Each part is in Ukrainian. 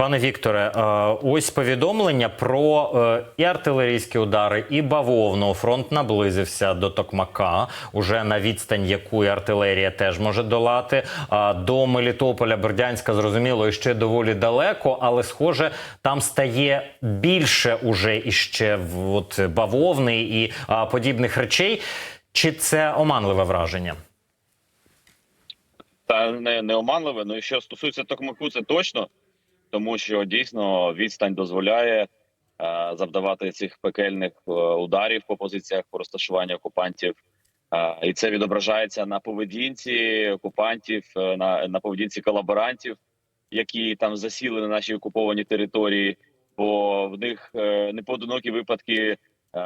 Пане Вікторе, е, ось повідомлення про е, і артилерійські удари, і бавовну. Фронт наблизився до Токмака, уже на відстань, яку і артилерія теж може долати. До Мелітополя, Бердянська, зрозуміло, і ще доволі далеко, але схоже, там стає більше уже іще от, бавовни і подібних речей. Чи це оманливе враження? Та не, не оманливе. Ну і що стосується Токмаку, це точно, тому що дійсно відстань дозволяє е, завдавати цих пекельних е, ударів по позиціях по розташуванню окупантів. Е, і це відображається на поведінці окупантів, на, на поведінці колаборантів, які там засіли на нашій окупованій території. Бо в них непоодинокі випадки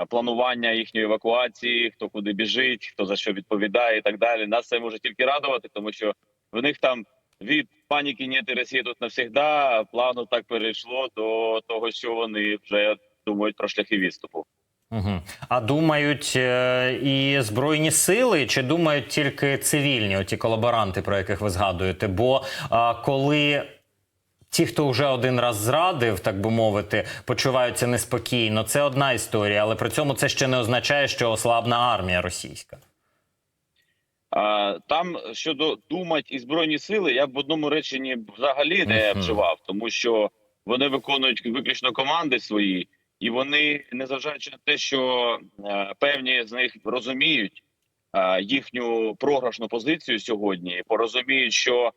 планування їхньої евакуації, хто куди біжить, хто за що відповідає, і так далі. Нас це може тільки радувати, тому що в них там від паніки «Нет, і Росія тут навсегда плавно так перейшло до того, що вони вже думають про шляхи відступу. Угу. А думають е, і збройні сили, чи думають тільки цивільні, оті колаборанти, про яких ви згадуєте? Бо а, коли ті, хто вже один раз зрадив, так би мовити, почуваються неспокійно, це одна історія, але при цьому це ще не означає, що ослабна армія російська. Там щодо думать і збройні сили, я б в одному реченні взагалі не вживав, тому що вони виконують виключно команди свої, і вони, незважаючи на те, що е, певні з них розуміють е, їхню програшну позицію сьогодні, порозуміють, що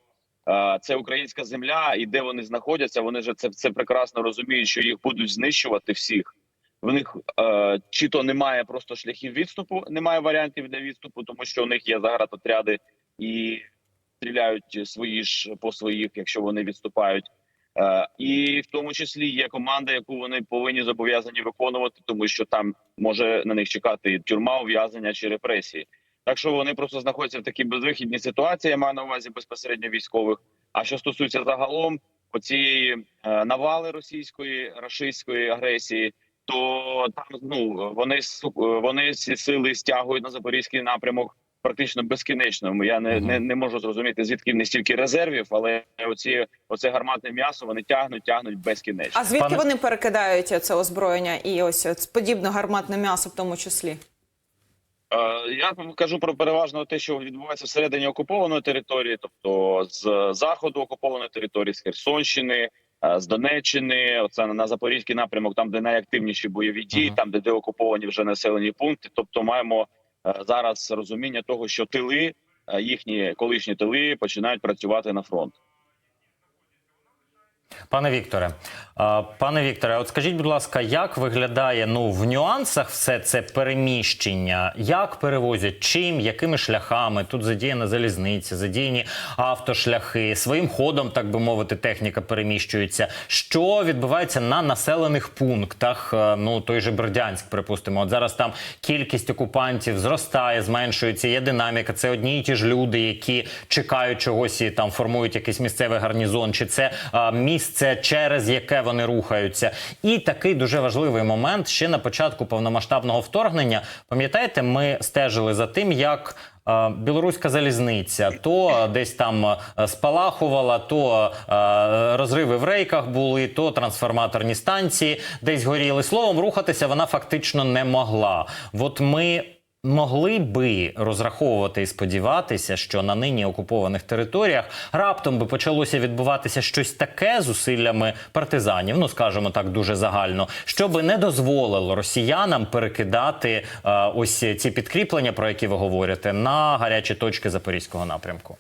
е, це українська земля, і де вони знаходяться, вони ж це, це прекрасно розуміють, що їх будуть знищувати всіх. В них е, чи то немає просто шляхів відступу, немає варіантів для відступу, тому що у них є заградотряди і стріляють свої ж по своїх, якщо вони відступають. Е, і в тому числі є команда, яку вони повинні зобов'язані виконувати, тому що там може на них чекати тюрма, ув'язнення чи репресії. Так що вони просто знаходяться в такій безвихідній ситуації. Я маю на увазі безпосередньо військових. А що стосується загалом оцієї е, навали російської рашистської агресії, то там ну вони вони ці сили стягують на запорізький напрямок практично безкінечно. Я не, не, не можу зрозуміти звідки них стільки резервів, але оці оце гарматне м'ясо вони тягнуть, тягнуть безкінечно. А звідки Пане- вони перекидають це озброєння і ось подібне гарматне м'ясо в тому числі? Е, Я кажу про переважно те, що відбувається всередині окупованої території, тобто з заходу окупованої території, з Херсонщини, з Донеччини, оце на Запорізький напрямок, там де найактивніші бойові дії, Ага. там де, де окуповані вже населені пункти. Тобто, маємо е, зараз розуміння того, що тили, е, їхні колишні тили починають працювати на фронт. Пане Вікторе, пане Вікторе, от скажіть, будь ласка, як виглядає ну в нюансах все це переміщення? Як перевозять чим, якими шляхами? Тут задіяна залізниця, задіяні автошляхи, своїм ходом, так би мовити, техніка переміщується. Що відбувається на населених пунктах? Е, Ну той же Бердянськ, припустимо. От зараз там кількість окупантів зростає, зменшується. Є динаміка. Це одні і ті ж люди, які чекають чогось і там формують якийсь місцевий гарнізон. Чи це а, місце, через яке вони рухаються? І такий дуже важливий момент ще на початку повномасштабного вторгнення. Пам'ятаєте, ми стежили за тим, як. е, Білоруська залізниця то десь там е, спалахувала, то е, розриви в рейках були, то трансформаторні станції десь горіли. Словом, рухатися вона фактично не могла. От ми могли би розраховувати і сподіватися, що на нині окупованих територіях раптом би почалося відбуватися щось таке зусиллями партизанів, ну скажімо так, дуже загально, щоб не дозволило росіянам перекидати е, ось ці підкріплення, про які ви говорите, на гарячі точки запорізького напрямку.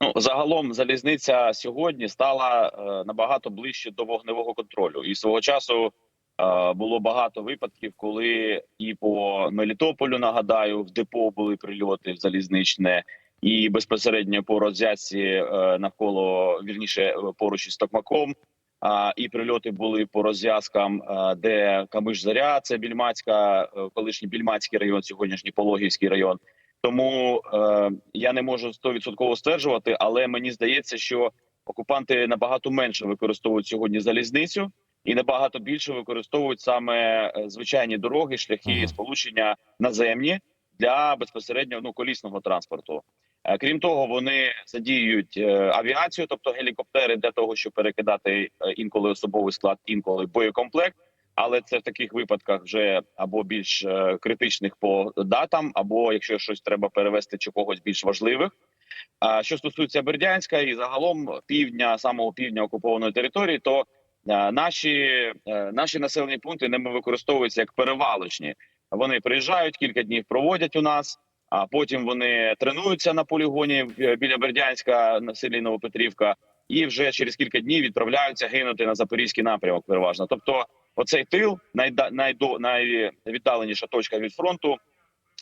Ну загалом залізниця сьогодні стала е, набагато ближче до вогневого контролю, і свого часу було багато випадків, коли і по Мелітополю нагадаю, в депо були прильоти в залізничне, і безпосередньо по розв'язці е, навколо вірніше е, поруч із Токмаком. А і прильоти були по розв'язкам, е, де Камиш Заря, це Більмацька, е, колишній Більмацький район, сьогоднішній Пологівський район. Тому е, я не можу 100% стверджувати, але мені здається, що окупанти набагато менше використовують сьогодні залізницю і набагато більше використовують саме е, звичайні дороги, шляхи сполучення наземні для безпосередньо ну колісного транспорту. Е, Крім того, вони задіюють е, авіацію, тобто гелікоптери, для того, щоб перекидати інколи особовий склад, інколи боєкомплект. Але це в таких випадках вже або більш критичних по датам, або якщо щось треба перевести чи когось більш важливих. А що стосується Бердянська і загалом півдня, самого півдня окупованої території, то наші, е, наші населені пункти ними використовуються як перевалочні. Вони приїжджають, кілька днів проводять у нас, а потім вони тренуються на полігоні е, біля Бердянська на селі Новопетрівка, і вже через кілька днів відправляються гинути на запорізький напрямок. Переважно, тобто, оцей тил найда, найдо, найвіддаленіша точка від фронту.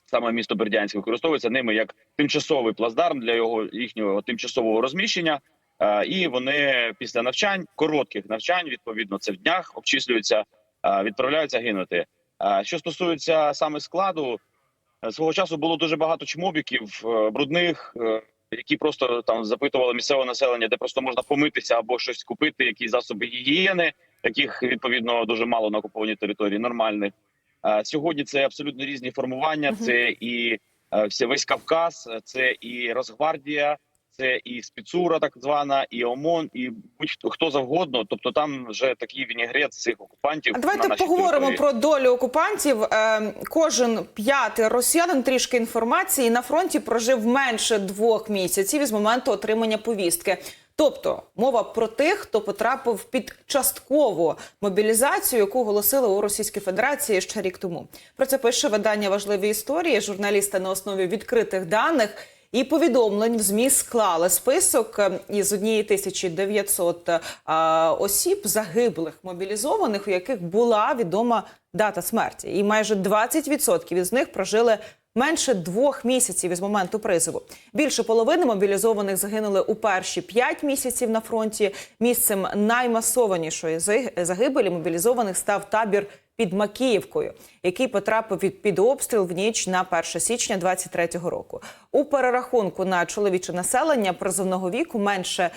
Саме місто Бердянськ використовується ними як тимчасовий плацдарм для його їхнього тимчасового розміщення. Е, І вони після навчань, коротких навчань, відповідно, це в днях обчислюються, е, відправляються гинути. Е, Що стосується саме складу, свого часу було дуже багато чмобіків брудних, які просто там запитували місцеве населення, де просто можна помитися або щось купити, якісь засоби гігієни, яких відповідно дуже мало на окупованій території нормальних. Сьогодні це абсолютно різні формування. Це і весь Кавказ, це і Росгвардія, це і спецура, так звана, і ОМОН, і будь-хто хто завгодно. Тобто там вже такий вінігрет цих окупантів. А на давайте нашій поговоримо території. про долю окупантів. Е, Кожен п'ятий росіянин трішки інформації на фронті прожив менше двох місяців із моменту отримання повістки. Тобто мова про тих, хто потрапив під часткову мобілізацію, яку оголосили у Російській Федерації ще рік тому. Про це пише видання важливі історії. Журналісти на основі відкритих даних і повідомлень в ЗМІ склали список із однієї тисячі дев'ятсот осіб загиблих мобілізованих, у яких була відома дата смерті, і майже 20% із них прожили. Менше двох місяців із моменту призову. Більше половини мобілізованих загинули у перші п'ять місяців на фронті. Місцем наймасованішої заг- загибелі мобілізованих став табір під Макіївкою, який потрапив під, під обстріл в ніч на 1 січня 23-го року. У перерахунку на чоловіче населення призовного віку менше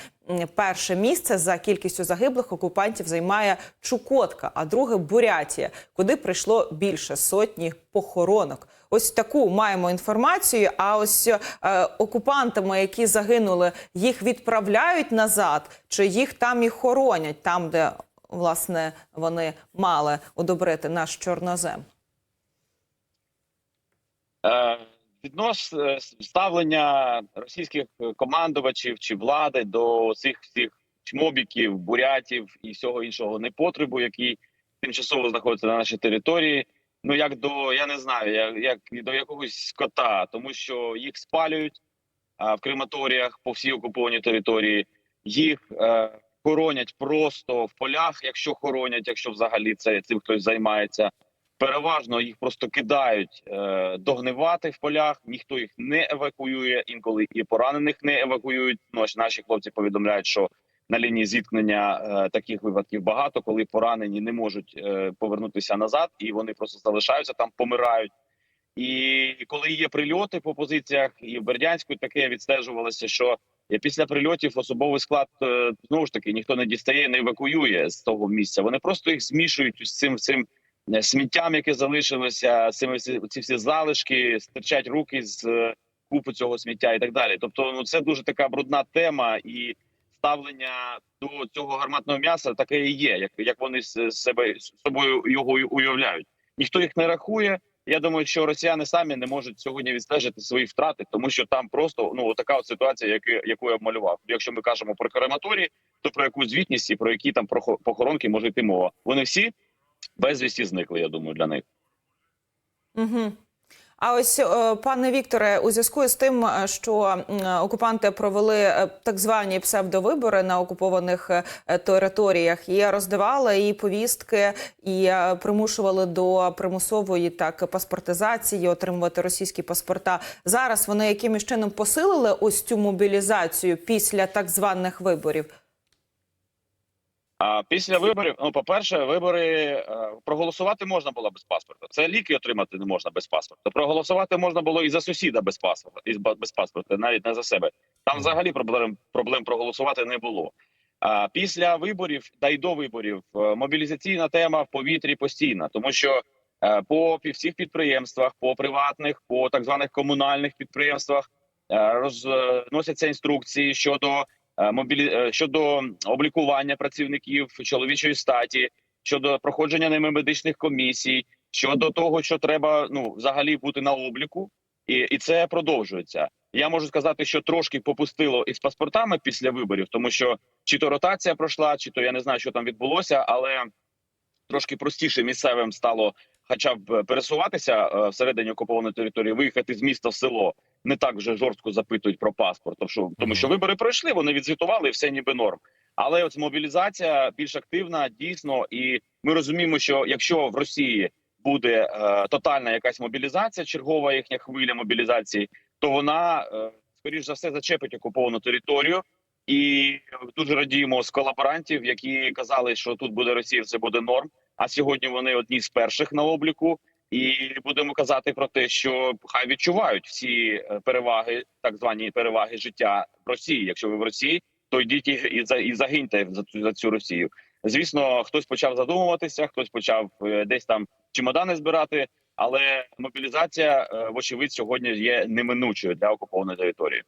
перше місце за кількістю загиблих окупантів займає Чукотка, а друге Бурятія, куди прийшло більше сотні похоронок. Ось таку маємо інформацію. А ось е, окупантами, які загинули, їх відправляють назад, чи їх там і хоронять, там, де власне вони мали одобрити наш чорнозем. Е, Віднос е, ставлення російських командувачів чи влади до цих всіх чмобіків, бурятів і всього іншого непотребу, який тимчасово знаходиться на нашій території. Ну як до я не знаю, як, як до якогось скота, тому що їх спалюють а, в крематоріях по всій окупованій території. Їх е, хоронять просто в полях, якщо хоронять, якщо взагалі це цим хтось займається. Переважно їх просто кидають е, догнивати в полях. Ніхто їх не евакуює. Інколи і поранених не евакуюють. Ну наші хлопці повідомляють, що на лінії зіткнення е, таких випадків багато, коли поранені не можуть е, повернутися назад, і вони просто залишаються там, помирають. І коли є прильоти по позиціях, і в Бердянську таке відстежувалося, що після прильотів особовий склад е, знову ж таки ніхто не дістає, не евакуює з того місця. Вони просто їх змішують з цим цим е, сміттям, яке залишилося, цими ці всі залишки, стирчать руки з е, купи цього сміття і так далі. Тобто, ну це дуже така брудна тема, і ставлення до цього гарматного м'яса таке і є, як, як вони з себе з собою його уявляють. Ніхто їх не рахує. Я думаю, що росіяни самі не можуть сьогодні відстежити свої втрати, тому що там просто ну така от ситуація, яку, яку я обмалював. Якщо ми кажемо про крематорії, то про яку звітність і про які там похоронки може йти мова. Вони всі безвісті зникли. Я думаю, для них. Угу. А ось, е, пане Вікторе, у зв'язку з тим, е, що окупанти провели е, так звані псевдовибори на окупованих е, територіях, і роздавали і повістки, і е, примушували до примусової так паспортизації, отримувати російські паспорта. Зараз вони якимось чином посилили ось цю мобілізацію після так званих виборів. А після виборів, ну по перше, вибори е, проголосувати можна було без паспорта. Це ліки отримати не можна без паспорта. Проголосувати можна було і за сусіда без паспорта, і без паспорта, навіть не за себе. Там взагалі проблем проблем проголосувати не було. А після виборів та й до виборів е, мобілізаційна тема в повітрі постійна, тому що е, по всіх підприємствах, по приватних, по так званих комунальних підприємствах розносяться інструкції щодо мобілі... е, щодо облікування працівників чоловічої статі, щодо проходження ними медичних комісій, щодо того, що треба ну взагалі бути на обліку, і, і це продовжується. Я можу сказати, що трошки попустило із паспортами після виборів, тому що чи то ротація пройшла, чи то я не знаю, що там відбулося, але трошки простіше місцевим стало хоча б пересуватися е, всередині окупованої території, виїхати з міста в село. Не так вже жорстко запитують про паспорт, тому що, тому що вибори пройшли, вони відзвітували і все ніби норм. Але от мобілізація більш активна, дійсно, і ми розуміємо, що якщо в Росії буде е, тотальна якась мобілізація, чергова їхня хвиля мобілізації, то вона е, скоріш за все зачепить окуповану територію. І дуже радіємо з колаборантів, які казали, що тут буде Росія, все буде норм. А сьогодні вони одні з перших на обліку, і будемо казати про те, що хай відчувають всі е, переваги, так звані переваги життя в Росії. Якщо ви в Росії, то йдіть і, за- і загиньте за цю за цю Росію. Звісно, хтось почав задумуватися, хтось почав е, десь там чемодани збирати, але мобілізація, е, вочевидь, сьогодні є неминучою для окупованої території.